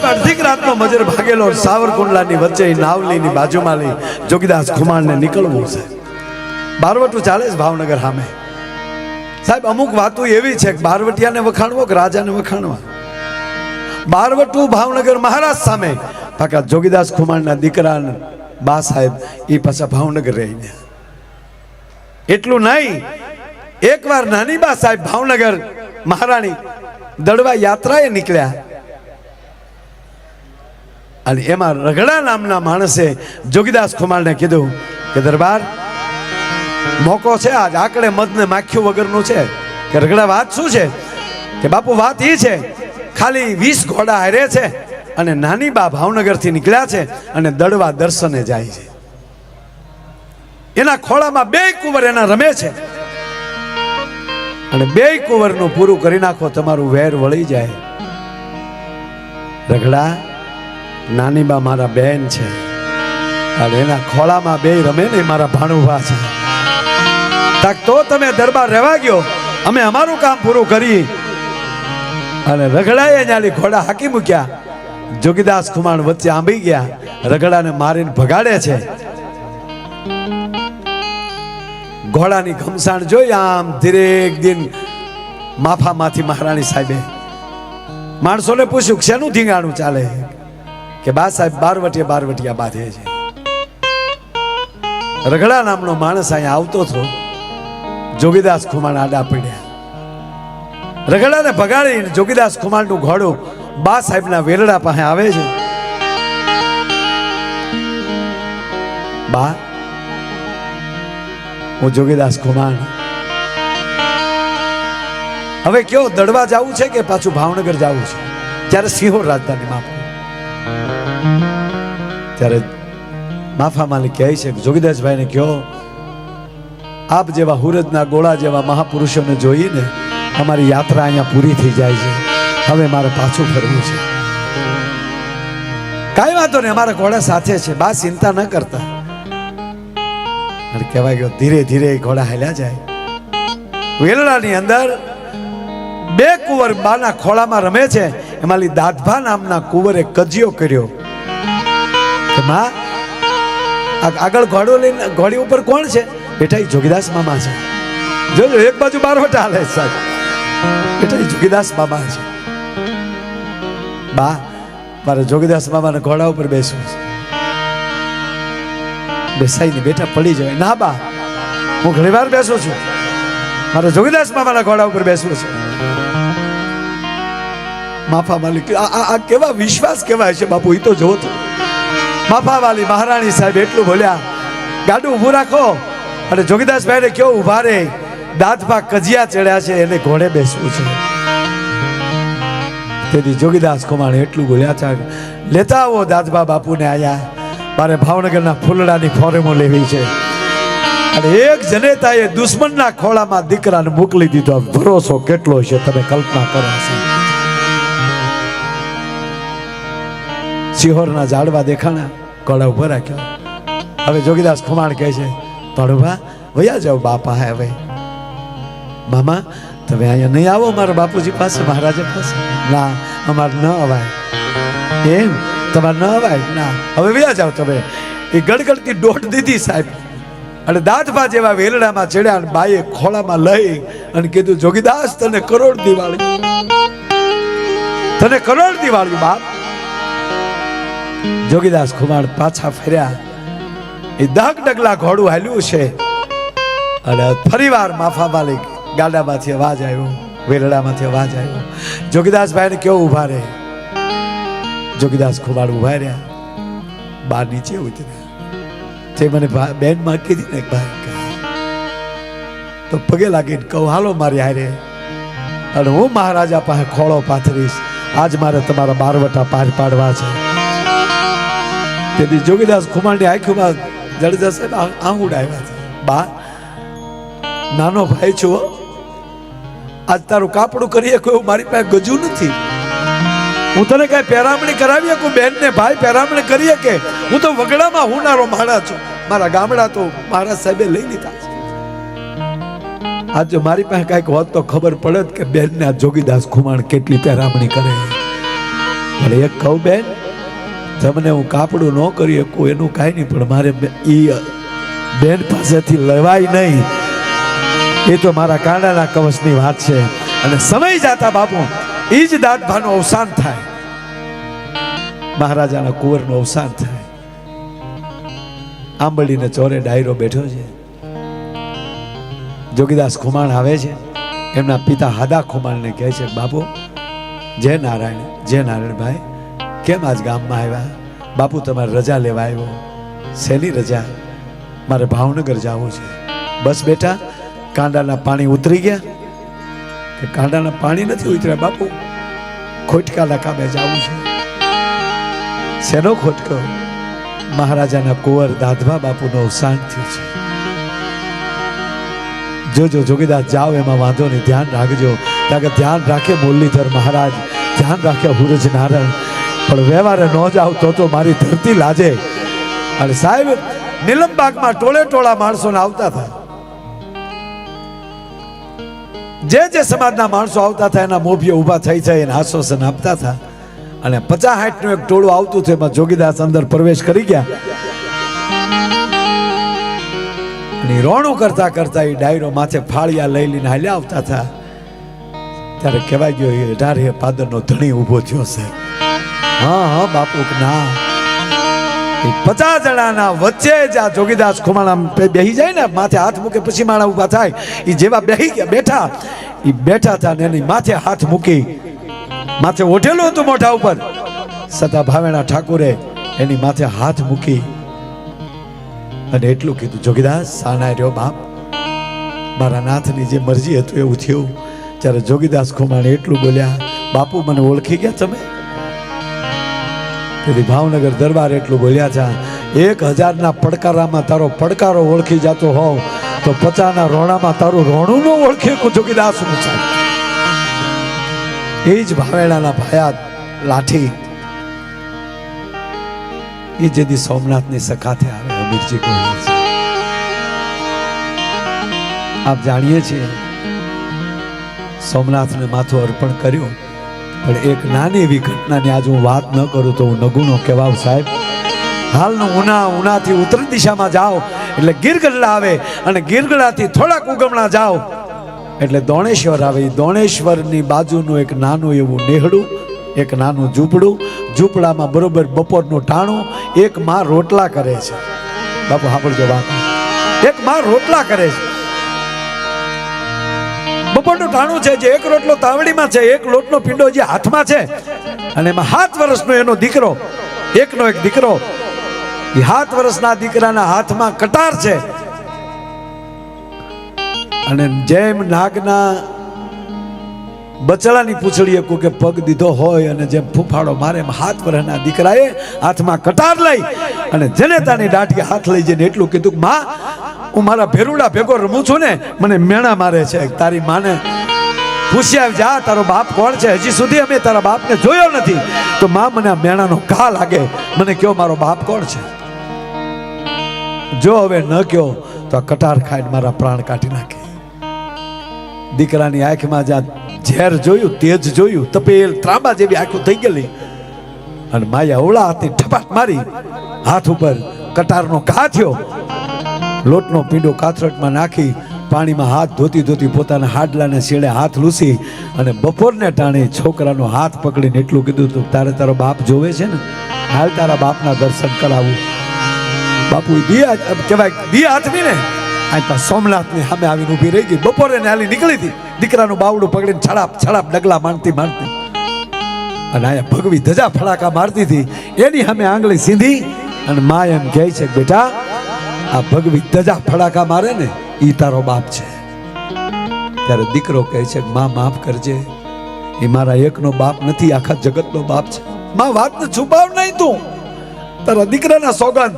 સાહેબ અડધીક રાતનો મજર ભાગેલો સાવરકુંડલાની વચ્ચે નાવલી નાવલીની બાજુમાં લઈ જોગીદાસ ખુમાણને નીકળવું છે. બારવટું ચાલે છે ભાવનગર સામે. સાહેબ, અમુક વાતો એવી છે કે બારવટિયાને વખાણવો કે રાજાને વખાણવા? બારવટું ભાવનગર મહારાજ સામે. પાકા જોગીદાસ ખુમાણના દીકરા બા સાહેબ એ પાછા ભાવનગર રહીને એટલું નહીં, એકવાર નાની બા સાહેબ ભાવનગર મહારાણી દડવા યાત્રાએ નીકળ્યા. અને એમાં રગડા નામના માણસે જોગીદાસ ખુમારને કીધું કે દરબાર, મોકો છે આજ, આકડે મધને માખ્યું વગરનું છે. કે રગડા વાત શું છે? કે બાપુ, વાત એ છે, ખાલી વીસ ઘોડા હારે છે અને નાની બા ભાવનગરથી નીકળ્યા છે અને દડવા દર્શને જાય છે. એના ખોળામાં બે કુંવર એના રમે છે. અને બે કુંવરનું પૂરું કરી નાખો, તમારું વેર વળી જાય. રગડા નાની બા મારા બેન છે. અને એના ખોળામાં બે રમે ને મારા ભાણુભા છે. તાક તો તમે દરબાર રહેવા ગયો. અમે અમારું કામ પૂરું કરી. અને રગડાએ ન્યાલી ઘોડા હાકી મૂક્યા. જોગીદાસ ખુમાણ વચ્ચે આંબી ગયા. રગડાને મારીને ભગાડે છે. ઘોડાની ઘમસાણ જોઈ આમ ધીરે એક દિન માફામાંથી મહારાણી સાહેબે, માણસોને પૂછ્યું, શેનું ધીંગાણું ચાલે? કે બા સાહેબ બારવટીયા બારવટીયા બાંધે છે. રગડા નામનો માણસ અહીંયા આવતો હતો. જોગીદાસ ખુમાણ આડા પડ્યા. રગડાને ભગાડીને જોગીદાસ ખુમાણનું ઘોડું બા સાહેબના વેરડા પાસે આવે છે. બા, હું જોગીદાસ ખુમાણ. હવે કયો દડવા જવું છે કે પાછું ભાવનગર જવું છે? ત્યારે સિંહોર રાજધાની માફ ત્યારે માફા માલિક કહે છે કે જોગીદાસભાઈને કહો, આપ જેવા હુરજના ગોળા જેવા મહાપુરુષોને જોઈને અમારી યાત્રા અહીંયા પૂરી થઈ જાય છે. હવે મારે પાછું ફરવું છે. કાંઈ વાંધો નહીં, અમારા ઘોડા સાથે છે, બા ચિંતા ન કરતા. કહેવાય ગયો ધીરે ધીરે ઘોડા હાલ્યા જાય. વેલડાની અંદર બે કુંવર બાના ખોળામાં રમે છે. એમાંની દાદભા નામના કુંવરે કજિયો કર્યો. માં આગળ ઘોડો લઈને, ઘોડી ઉપર કોણ છે? બેટા જોગીદાસ મામા છે. જોજો, એક બાજુ બારવટા હાલે સાહેબ. બેટા જોગીદાસ મામા છે. બા, મારે જોગીદાસ મામાને ઘોડા ઉપર બેસવું છે. બેસાઈ ને બેટા પડી જાય ના બા, હું ઘણી વાર બેસું છું. મારે જોગીદાસ મામાના ઘોડા ઉપર બેસવું છે. માફા માલિક, આ કેવા વિશ્વાસ કહેવાય છે બાપુ એ તો જોવો તો. માફા વાલી મહારાણી સાહેબ એટલું બોલ્યા, ગાડું ઊભું રાખો. અને જોગીદાસભાઈને કેવો ઊભા રે દાંતમાં કજિયા ચડ્યા છે, એને ઘોડે બેસવું છે. તેથી જોગીદાસ કુમાર એટલું બોલ્યા છે લેતા આવો દાદબા બાપુને આયા, મારે ભાવનગરના ફૂલડાની ફોરેમો લેવી છે. અને એક જનેતાએ દુશ્મનના ખોળામાં દીકરાને મોકલી દીધો ભરોસો કેટલો છે, તમે કલ્પના કરો. છો સિહોરના ઝાડવા દેખાણા કોળા ઊભો રાખ્યો. હવે જોગીદાસ ખુમાણ કહે છે, પડવા, વયા જાઓ બાપા હવે. મામા, તમે અહીંયા નહીં આવો મારા બાપુજી પાસે, મહારાજા પાસે? ના, અમારે ન અવાય. એમ? તમારે ન અવાય? ના. હવે વ્યા જાઓ તમે. એ ગડગડતી દોઢ દીધી સાહેબ. અને દાંતભા જેવા વેલડામાં ચડ્યા અને બાઈએ ખોળામાં લઈ અને કીધું, જોગીદાસ, તને કરોડ દિવાળી. તને કરોડ દિવાળી, બાપ? જોગીદાસ ખુમાણ પાછા ફર્યા. એ દહક ડગલા ઘોડું હાલ્યું છે અને ફરીવાર માફા માલિક ગાડામાંથી અવાજ આવ્યો વેલડામાંથી અવાજ આવ્યો. જોગીદાસભાઈને કેવો ઊભા રહે? જોગીદાસ ખુમાણ ઊભા રહ્યા બાર નીચે ઉતર્યા. તે મને ભા- બેનમાં કીધી ને ભાઈ તો પગે લાગીને કહું, હાલો મારી હારે, અને હું મહારાજા પાસે ખોળો પાથરીશ. આજ મારે તમારા બારવટા પાર પાડવા છે. તેથી જોગીદાસ ખુમાણી આંખમાં જડેજા સાહેબ આંગુડ આવ્યા છે. બા, નાનો ભાઈ છો. આજ તારું કાપડું કરીએ કોઈ મારી પાસે ગજુ નથી. હું તને કઈ પેરામણી કરાવી શકું બેન ને ભાઈ પહેરામણી કરીએ કે? હું તો વગડામાં હુનારો માણા છું. મારા ગામડા તો મહારાજ સાહેબે લઈ લીધા છે. આજે મારી પાસે કાંઈક હોત તો ખબર પડત કે બેન ને આ જોગીદાસ ખુમાણ કેટલી પહેરામણી કરે ભલે એક કહું બેન તમને હું કાપડું ન કરી શકું, એનું કાંઈ નહીં, પણ મારે એ બેન પાસેથી લેવાય નહીં. એ તો મારા કાંડાના કવચની વાત છે. અને સમય જાતા બાપુ એ જ દાદભાનું અવસાન થાય. મહારાજાના કુંવરનું અવસાન થાય. આંબળીને ચોરે ડાયરો બેઠો છે. જોગીદાસ ખુમાણ આવે છે. એમના પિતા હાદા ખુમાણને કહે છે, બાપુ, જય નારાયણ, જય નારાયણભાઈ. કેમ આજ ગામમાં આવ્યા? બાપુ, તમારે રજા લેવા આવ્યો. શેની રજા? મારે ભાવનગર જવું છે. બસ બેટા, કાંડાના પાણી ઉતરી ગયા. કાંડાના પાણી નથી ઉતર્યા, બાપુ? ખોટકાના કામે જવું છે. શેનો ખોટકો? મહારાજાના કુંવર દાદભા બાપુનો અવસાન થયું છે. જોજો, જોગીદાસ, જાઓ, એમાં વાંધો નહીં. ધ્યાન રાખજો. કારણ કે ધ્યાન રાખે મુરલીધર મહારાજ. ધ્યાન રાખે હુરજ નારાયણ. પણ વ્યવહારે ન જાવ તો તો મારી ધરતી લાજે. અને સાહેબ નીલમબાગમાં ટોળે ટોળા માણસોને આવતા હતા જે જે સમાજના માણસો આવતા હતા એના મોભીઓ ઊભા થઈ થઈ એને આશ્વાસન આપતા હતા અને પચાસ હાઈટનું એક ટોળું આવતું હતું, એમાં જોગીદાસ અંદર પ્રવેશ કરી ગયા. અને રોણું કરતા કરતા એ ડાયરો માથે ફાળિયા લઈ લઈને હાલ્યા આવતા હતા. ત્યારે કહેવાય ગયો, એ અઢારે પાદરનો ધણી ઊભો થયો છે હા હા, બાપુ, ના. પચાસ જણાના વચ્ચે જ આ જોગીદાસ ખુમાણા બેહી જાય ને, માથે હાથ મૂકે પછી માણા ઊભા થાય. એ જેવા બેહી ગયા, બેઠા. એ બેઠા હતા એની માથે હાથ મૂકી. માથે ઓઢેલું હતું મોઢા ઉપર. સતા ભાવેણા ઠાકુરે એની માથે હાથ મૂકી. અને એટલું કીધું, જોગીદાસ સાના રહ્યો બાપ. મારા નાથની જે મરજી હતું એવું થયું. જ્યારે જોગીદાસ ખુમાણે એટલું બોલ્યા, બાપુ, મને ઓળખી ગયા તમે? તેથી ભાવનગર દરબાર એટલું બોલ્યા છે. એક હજારના પડકારામાં તારો પડકારો ઓળખી જતો હોવ તો પચાના રોણામાં તારું રોણું ન ઓળખે કો જોગીદાસ છે એ જ ભાવેણાના ભાયા લાઠી. એ જેદી સોમનાથની સખાથે આવે, અમીરજી કહે આપ જાણીએ છીએ, સોમનાથને માથું અર્પણ કર્યું. પણ એક નાની એવી ઘટનાની આજ હું વાત ન કરું તો હું નગુનો કહેવાવ સાહેબ. હાલનું ઉના ઉનાથી ઉત્તર દિશામાં જાઓ, એટલે ગીરગઢડા આવે અને ગીરગઢડાથી થોડાક ઉગમણા જાઓ. એટલે દોણેશ્વર આવે. એ દોણેશ્વરની બાજુનું એક નાનું એવું નેહડું, એક નાનું ઝૂંપડું. ઝૂંપડામાં બરોબર બપોરનું ટાણું. એક માં રોટલા કરે છે. બાપુ સાંભળજો વાત. એક માં રોટલા કરે છે. બપોરનું ટાણું છે જે એક રોટલો તાવડીમાં છે, એક લોટનો પીંડો જે હાથમાં છે. અને એમાં સાત વર્ષનો એનો દીકરો, એકનો એક દીકરો, એ સાત વર્ષના દીકરાના હાથમાં કટાર છે. અને જેમ નાગના બચડાની પૂછડીએ કોઈ કે પગ દીધો હોય અને જેમ ફૂફાડો મારે એમ હાથ વર્ષના દીકરાએ હાથમાં કટાર લઈ અને જનેતાની દાઢી હાથ લઈ જઈને એટલું કીધું કે, માં હું મારા ભેરુડા ભેગો રમું છું ને, મને મેણા મારે છે. તારી માને પૂછ્યા જા તારો બાપ કોણ છે? હજી સુધી અમે તારા બાપને જોયો નથી. તો માં મને આ મેણાનો ઘા લાગે. મને કયો, મારો બાપ કોણ છે? જો હવે ન કયો, તો આ કટાર ખાઈને મારા પ્રાણ કાઢી નાખે. દીકરાની આંખમાં જ્યાં ઝેર જોયું, તેજ જોયું, તપેલ ત્રાંબા જેવી આંખો થઈ ગયેલી. અને માયા ઓળા હાથની ઠપાટ મારી, હાથ ઉપર કટારનો ઘા થયો. લોટનો પીંડો કાથરટમાં નાખી પાણીમાં હાથ ધોતી ધોતી પોતાના હાડલાને શેડે હાથ લૂસી અને બપોરને ટાણે છોકરાનો હાથ પકડીને એટલું કીધું તું તારે તારો બાપ જોવે છે ને? હાલ તારા બાપના દર્શન કરાવું. બાપુ દિયા કહેવાય દિયા હાથમી ને આ સોમનાથની સામે આવીને ઊભી રહી ગઈ. બપોરે હાલી નીકળી હતી. દીકરાનું બાવડું પકડીને છડાપ છડાપ ડગલા મારતી મારતી અને અહીંયા ભગવી ધજા ફડાકા મારતી હતી. એની સામે આંગળી સીધી અને મા એમ કહે છે બેટા આ ભગવી ધજા ફડાકા મારે ને એ તારો બાપ છે. ત્યારે દીકરો કહે છે, માં, માફ કરજે. એ મારા એકનો બાપ નથી, આખા જગતનો બાપ છે. માં, વાતને છુપાવ નહીં તું. તારા દીકરાના સોગંદ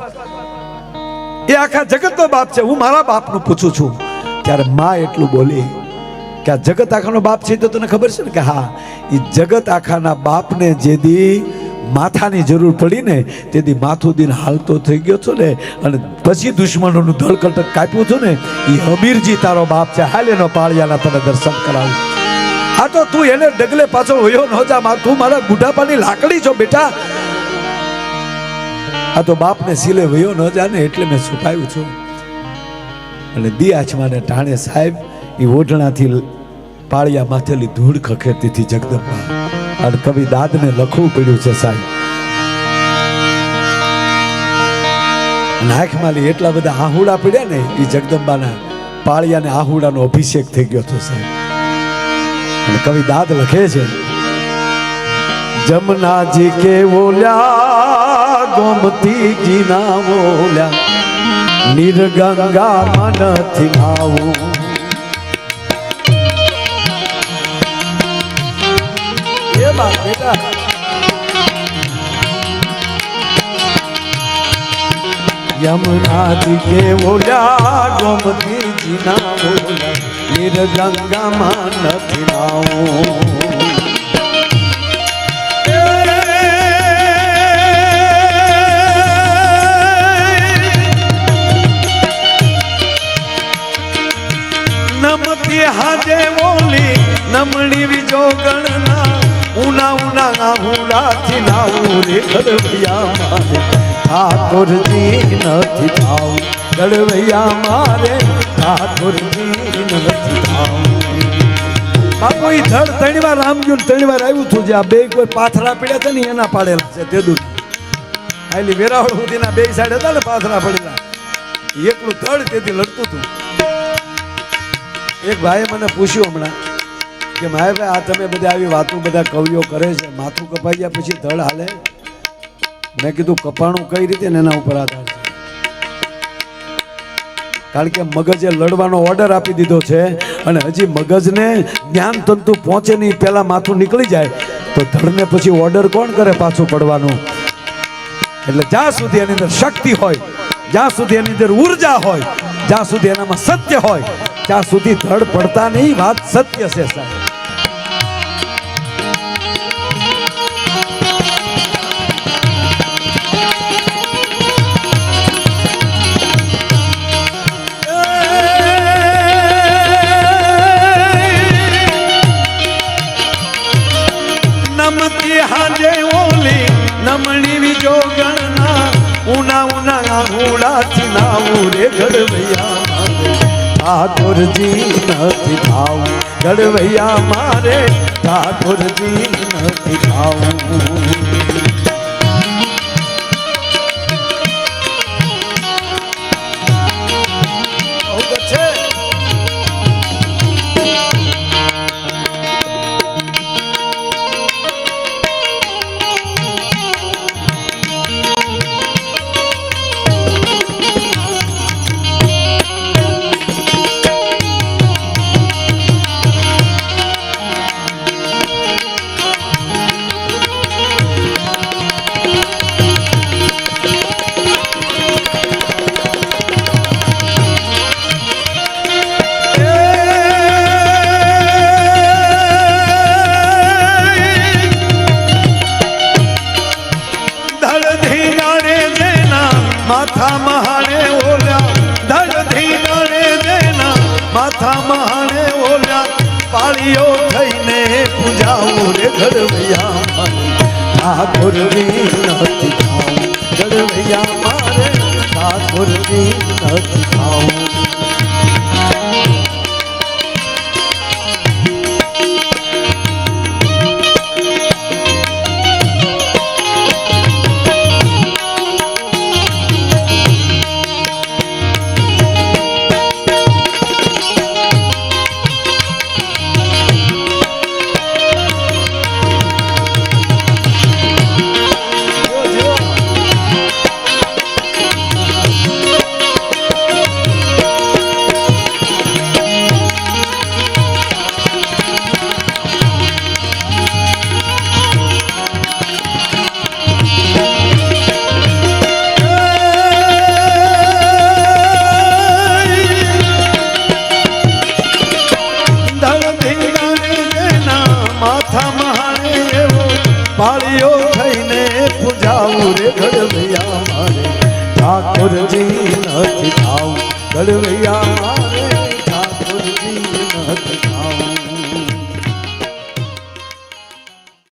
એ આખા જગતનો બાપ છે. હું મારા બાપનું પૂછું છું. ત્યારે માં એટલું બોલી કે આ જગત આખાનો બાપ છે તો તને ખબર છે ને કે હા એ જગત આખાના બાપને જેદી માથાની જરૂર પડી ને તેથી માથું દિન હાલતો થઈ ગયો છો ને અને પછી દુશ્મનોનું ધળકટક કાપ્યું છું ને એ અમીરજી તારો બાપ છે. હાલ એનો પાળિયાના તને દર્શન કરાવું. આ તો તું એને ડગલે પાછો વયો ન જા, માં, તું મારા બુઢાપાની લાકડી છો બેટા. આ તો બાપને સિલે વયો ન જા ને એટલે મેં છુપાયું છું. અને દી આચમાને ટાણે સાહેબ એ ઓઢણાથી પાળિયા માથેલી ધૂળ ખખેરતી હતી જગદંબા. અને કવિ દાદને લખવું પડ્યું છે સાહેબ. નાખમાલી એટલા બધા આહુડા પડ્યા ને એ જગદંબાના પાળિયાને આહુડાનો અભિષેક થઈ ગયો હતો સાહેબ. અને કવિ દાદ લખે છે જમનાજી કે ઓલ્યા ગોમતી ના ઓલ્યા નિર્ગંગા મનથી નાવું એ બા બેટા યમુનાજી કે ઓલ્યા ગોમતી જીના ઓલ્યા નિર્ગંગામાં નથી નાવું નમતી હાજે ઓલી નમણી વિજો ગણના ઉના ઉના આહુડાથી નાવું રે ગળવૈયા મારે ઠાકોરજી નથી થાવ. ગળવૈયા મારે ઠાકોરજી નથી થાવ. બાપુ એ ધડ ત્રણ વાર રામ ગયું ત્રણ વાર આવ્યું હતું જે આ બે કોઈ પાથરા પડ્યા છે ને એના પાડેલા છે, તે દૂર આલી વેરાવળ સુધીના બે સાઈડ હતા ને પાથરા પડેલા. એકલું ધડ તેથી લડતું હતું. એક ભાઈએ મને પૂછ્યું હમણાં કે મારે ભાઈ, આ તમે બધા આવી વાતો બધા કવિઓ કરે છે. માથું કપાઈ ગયા પછી ધડ હાલે. મેં કીધું કપાણું કઈ રીતે ને એના ઉપર આધાર છે? કારણ કે મગજે લડવાનો ઓર્ડર આપી દીધો છે અને હજી મગજને જ્ઞાન તંતુ પહોંચે નહીં, પહેલાં માથું નીકળી જાય. તો ધડને પછી ઓર્ડર કોણ કરે પાછું પડવાનું? એટલે જ્યાં સુધી એની અંદર શક્તિ હોય, જ્યાં સુધી એની અંદર ઊર્જા હોય, જ્યાં સુધી એનામાં સત્ય હોય, ત્યાં સુધી ધડ પડતા નહીં, વાત સત્ય છે સાહેબ. હાજે ઓલી નમણી વિજો ગણના. ઉના ઉના આહુડાથી નાવું રે ગડવૈયા ઠાકોરજી નથી ખાવું ગડવૈયા મારે ઠાકોરજી નથી ખાવું મહાણે ઓલ્યા ધડધી નાણે દેના માથા મહાણે ઓલ્યા, પાળીઓ થઈને પૂજાવું રે ઘડવૈયા ઠાકોરજી નથી ખાઉં ઘડવૈયા મારે ઠાકોરજી નથી ખાવું. ઘડવૈયા